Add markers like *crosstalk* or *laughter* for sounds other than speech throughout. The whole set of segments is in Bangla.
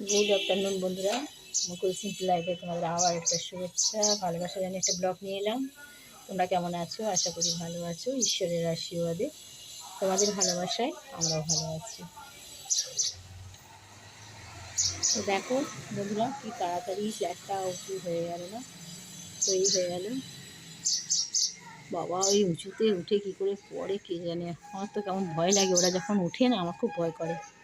গুড আফটারনুন বন্ধুরা। মুকুল সিম্পল লাইফে তোমাদের আবার একটা শুভেচ্ছা, ভালোবাসা জানিয়ে একটা ব্লগ নিয়ে এলাম। তোমরা কেমন আছো? আশা করি ভালো আছো। ঈশ্বরের আশীর্বাদে তোমাদের ভালোবাসায় আমরাও ভালো আছি। তো দেখো বন্ধুরা, কি তাড়াতাড়ি ফ্ল্যাটটা উঁচু হয়ে গেল না? তৈরি হয়ে গেল। বাবা ওই উঁচুতে উঠে কি করে পড়ে কে জানে? আমার তো কেমন ভয় লাগে। ওরা যখন উঠে না, আমার খুব ভয় করে।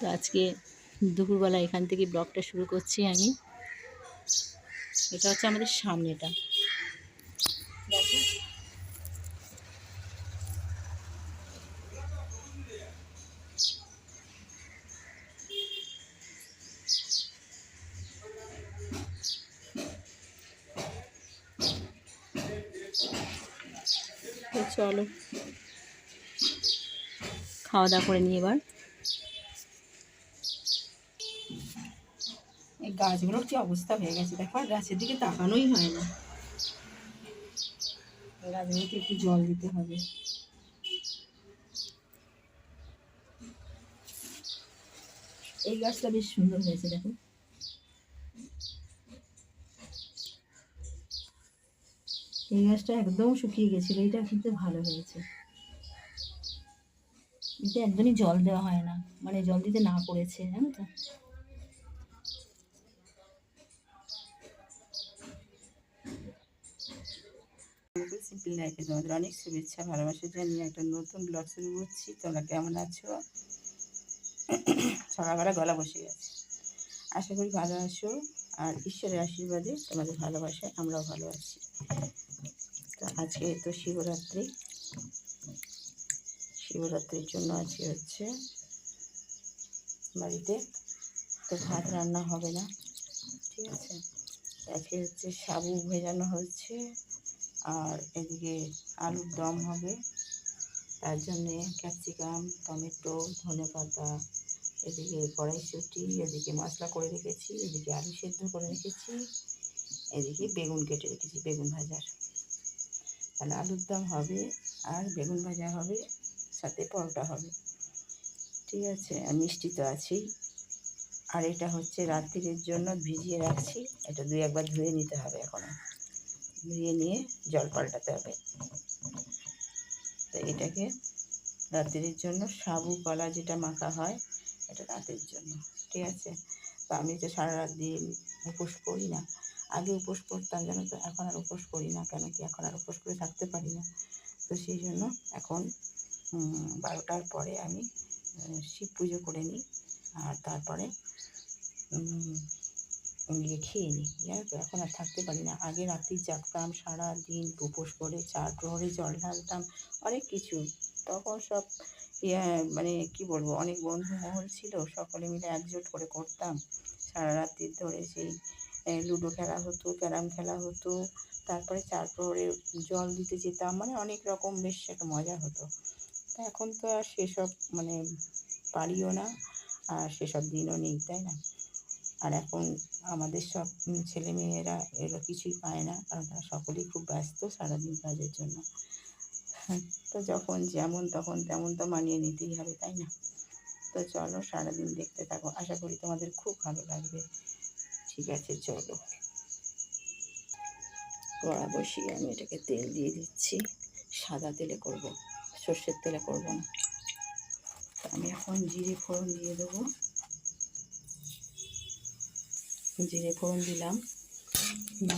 তো আজকে দুপুরবেলা এখান থেকে ব্লগটা শুরু করছি আমি। এটা হচ্ছে আমাদের সামনেটা। চলো, খাওয়া দাওয়া করে নিই এবার। গাছগুলোর কি অবস্থা হয়ে গেছে? দেখো, আর গাছের দিকে তাকানোই হয় না। একটু জল দিতে হবে। এই গাছটা বেশ সুন্দর হয়েছে, দেখো। এই গাছটা একদম শুকিয়ে গেছিল এইটা কিন্তু ভালো হয়েছে। এতে একদমই জল দেওয়া হয় না মানে জল দিতে না করেছে জানো তো? লাইফে তোমাদের অনেক শুভেচ্ছা, ভালোবাসা জানিয়ে একটা নতুন ব্লগ শুরু করছি। তোমরা কেমন আছো? *coughs* সকালবেলা গলা বসে গেছে। আশা করি ভালো আছো আর ঈশ্বরের আশীর্বাদে তোমাদের ভালোবাসায় আমরাও ভালো আছি। তো আজকে তো শিবরাত্রি। শিবরাত্রির জন্য আজকে হচ্ছে বাড়িতে তো ভাত রান্না হবে না, ঠিক আছে? আজকে হচ্ছে সাবু ভেজানো হচ্ছে। আর এদিকে আলুর দম হবে। তার জন্যে ক্যাপসিকাম, টমেটো, ধনে পাতা, এদিকে কড়াইশুঁটি এদিকে মশলা করে রেখেছি, এদিকে আলু সেদ্ধ করে রেখেছি, এদিকে বেগুন কেটে রেখেছি, বেগুন ভাজার। তাহলে আলুর দম হবে আর বেগুন ভাজা হবে, সাথে পরোটা হবে। ঠিক আছে, আর মিষ্টি তো আছেই। আর এটা হচ্ছে রাত্রির জন্য ভিজিয়ে রাখছি, এটা দুই একবার ধুয়ে নিতে হবে এখনও ধুয়ে নিয়ে জল পাল্টাতে হবে। তো এটাকে রাত্রির জন্য, সাবু, কলা যেটা মাখা হয়, এটা রাতের জন্য, ঠিক আছে? তো আমি তো সারা রাত দিন উপোস করি না। আগে উপোস করতাম জানো তো, এখন আর উপোস করি না, কেন কি এখন আর উপোস করে থাকতে পারি না। তো সেই জন্য এখন বারোটার পরে আমি শিব পুজো করে নিই। আর তারপরে গিয়ে খেয়ে নিই জানো তো এখন আর থাকতে পারি না। আগে রাত্রি জাগতাম, সারা দিন উপোস করে চার প্রহরে জল ঢালতাম, অনেক কিছু। তখন সব মানে কি বলব, অনেক বন্ধু মহল ছিল, সকলে মিলে একজোট করে করতাম। সারা রাত্রি ধরে সেই লুডো খেলা হতো, ক্যারাম খেলা হতো। তারপরে চার প্রহরে জল দিতে যেতাম মানে অনেক রকম বেশ একটা মজা হতো। তা এখন তো আর সেসব মানে পারিও না, আর সেসব দিনও নেই, তাই না? আর এখন আমাদের সব ছেলে মেয়েরা এরা কিছুই পায় না, কারণ তারা সকলেই খুব ব্যস্ত সারাদিন কাজের জন্য। তো যখন যেমন তখন তেমন তো মানিয়ে নিতেই হবে, তাই না? তো চলো সারাদিন দেখতে থাকো। আশা করি তোমাদের খুব ভালো লাগবে। ঠিক আছে, চলো। কড়া বসিয়ে আমি এটাকে তেল দিয়ে দিচ্ছি। সাদা তেলে করব, সর্ষের তেলে করব না। আমি এখন জিরে ফোড়ন দিয়ে দেবো। জিরে ফোড়ন দিলাম।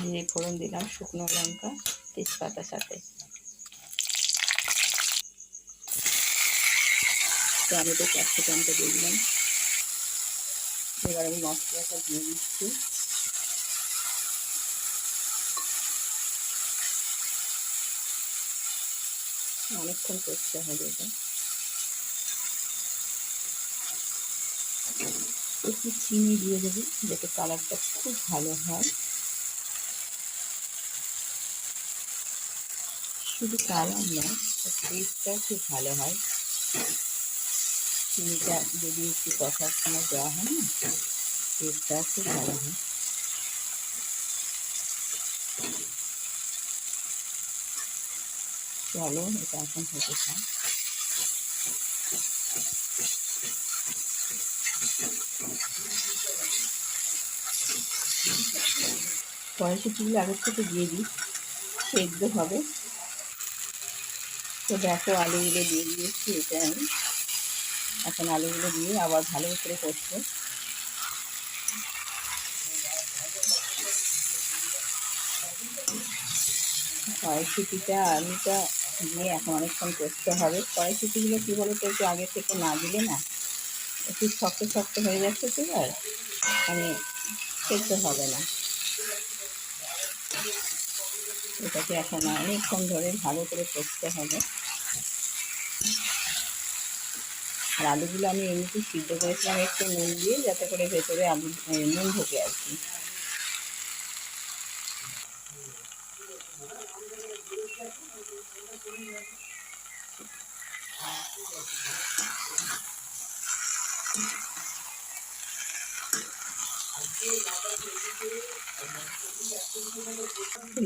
জিরে ফোড়ন দিলাম, শুকনো লঙ্কা, তেজপাতার সাথে। টমেটো, ক্যাপসিকামটা দিয়ে দিলাম। এবার আমি মশলাটা দিয়ে দিচ্ছি। অনেকক্ষণ করতে হবে এটা। একটু চিনি দিয়ে দেবো, যাতে কালারটা খুব ভালো হয়। শুধু কালার নয় টেস্টটাও খুব ভালো হয়। চিনিটা যদি একটু কষার সময় দেওয়া হয় না টেস্টটাও খুব ভালো হয়। চলো, এটা এখন হতে থাক। কড়াইশুটিগুলো আগের থেকে দিয়ে দিই, সেদ্ধ হবে। তো দেখো আলুগুলো দিয়ে দিয়েছি, এটা আমি। এখন আলুগুলো দিয়ে আবার ভালো করে করছে কড়াইশুটিটা আলুটা দিয়ে এখন অনেকক্ষণ করতে হবে। কড়াইশুটিগুলো কী বলো তো একটু আগে থেকে না দিলে না, একটু শক্ত শক্ত হয়ে যাচ্ছে তো আর মানে সেদ্ধ হবে না। এটাকে এখন অনেকক্ষণ ধরে ভালো করে কষতে হবে। আর আলুগুলো আমি এমনিতেই সিদ্ধ করেছিলাম, একটু নুন দিয়ে যাতে করে ভেতরে আলু নুন ঢোকে আর কি।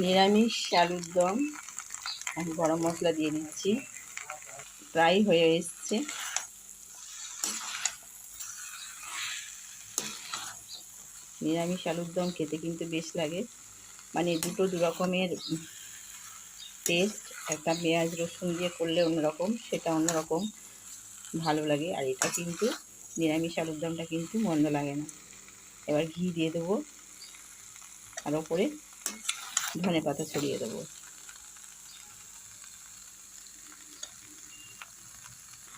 নিরামিষ আলুর দম। আমি গরম মশলা দিয়ে দিচ্ছি প্রায় হয়ে এসছে। নিরামিষ আলুর দম খেতে কিন্তু বেশ লাগে। মানে দুটো দু রকমের টেস্ট একটা পেঁয়াজ রসুন দিয়ে করলে অন্যরকম, সেটা অন্যরকম ভালো লাগে। আর এটা কিন্তু নিরামিষ আলুর দমটা কিন্তু মন্দ লাগে না। এবার ঘি দিয়ে দেবো। আর ওপরে ধনে পাতা ছড়িয়ে দেবো।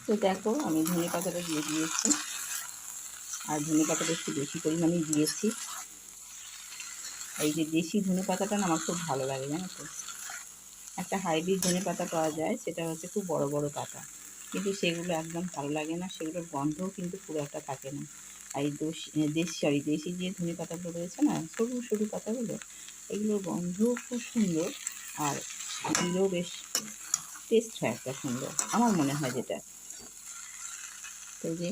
তো দেখো আমি ধনে পাতাটা দিয়ে দিয়েছি। আর ধনে পাতাটা একটু বেশি পরিমাণে দিয়েছি। এই যে দেশি ধনে পাতাটা না আমার খুব ভালো লাগে, জানো তো? একটা হাইব্রিড ধনে পাতা পাওয়া যায়, সেটা হচ্ছে খুব বড় বড় পাতা। কিন্তু সেগুলো একদম ভালো লাগে না, সেগুলোর গন্ধও কিন্তু খুব একটা থাকে না। আর এই দোষ দেশ সরি দেশি যে ধনে পাতাগুলো রয়েছে না, সরু সরু পাতাগুলো এগুলোর গন্ধও খুব সুন্দর আর দিলেও বেশ টেস্ট হয় একটা সুন্দর, আমার মনে হয় যেটা। তো যে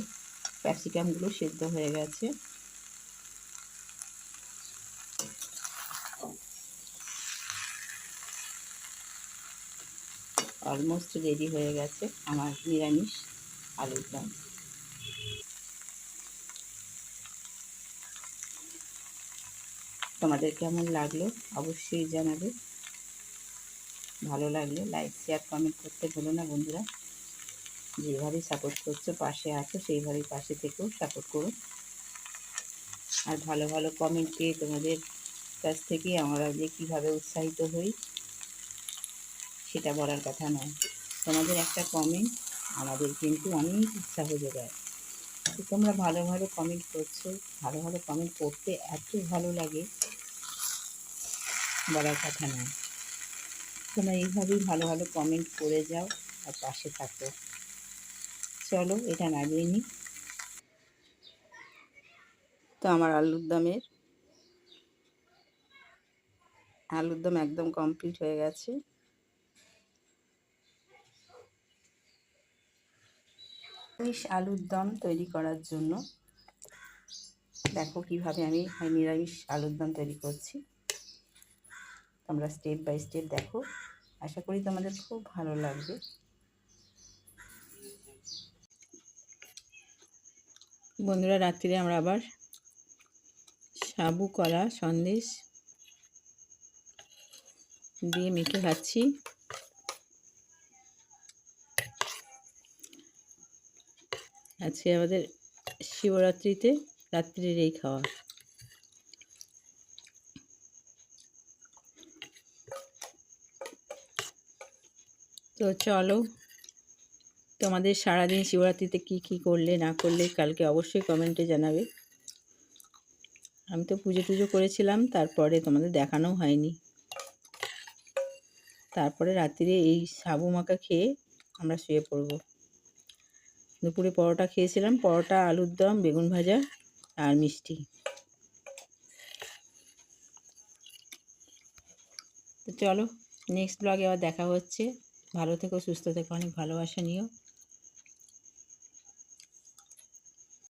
ক্যাপসিকামগুলো সেদ্ধ হয়ে গেছে। অলমোস্ট রেডি হয়ে গেছে আমার নিরামিষ আলুর দম। তোমাদের কেমন লাগল অবশ্যই জানাবে। ভালো লাগলে লাইক শেয়ার কমেন্ট করতে ভুলো না বন্ধুরা। যেভাবে সাপোর্ট করছ, পাশে আছো, সেইভাবেই পাশে থেকেও সাপোর্ট করো। আর ভালো ভালো কমেন্ট পেয়ে তোমাদের কাছ থেকে আমরা যে কীভাবে উৎসাহিত হই, সেটা বলার কথা নয়। তোমাদের একটা কমেন্ট আমাদের কিন্তু অনেক উৎসাহ যোগায়। তোমরা ভালো ভালো কমেন্ট করছ, ভালো ভালো কমেন্ট করতে এত ভালো লাগে। বলার কথা নয়। তোমরা এইভাবেই ভালো ভালো কমেন্ট করে যাও আর পাশে থাকো। চলো, এটা নামিয়ে নিই। তো আমার আলুর দমের, আলুর দম একদম কমপ্লিট হয়ে গেছে। নিরামিষ আলুর দম তৈরি করার জন্য দেখো কীভাবে আমি নিরামিষ আলুর দম তৈরি করছি। তোমরা স্টেপ বাই স্টেপ দেখো। আশা করি তোমাদের খুব ভালো লাগবে। বন্ধুরা, রাত্রিরে আমরা আবার সাবু, কলা, সন্দেশ দিয়ে মেখে খাচ্ছি। আজকে আমাদের শিবরাত্রিতে রাত্রির এই খাওয়া। তো চলো, তোমাদের সারাদিন শিবরাত্রিতে কি কি করলে, না করলে কালকে অবশ্যই কমেন্টে জানাবে। আমি তো পুজো টুজো করেছিলাম, তারপরে তোমাদের দেখানো হয়নি। তারপরে রাত্রিরে এই সাবু মাখা খেয়ে আমরা শুয়ে পড়ব। দুপুরে পরোটা খেয়েছিলাম, পরোটা, আলুর দম, বেগুন ভাজা আর মিষ্টি। তো চলো নেক্সট ব্লগে আবার দেখা হচ্ছে। ভালো থেকো সুস্থ থেকো অনেক ভালোবাসা নিও।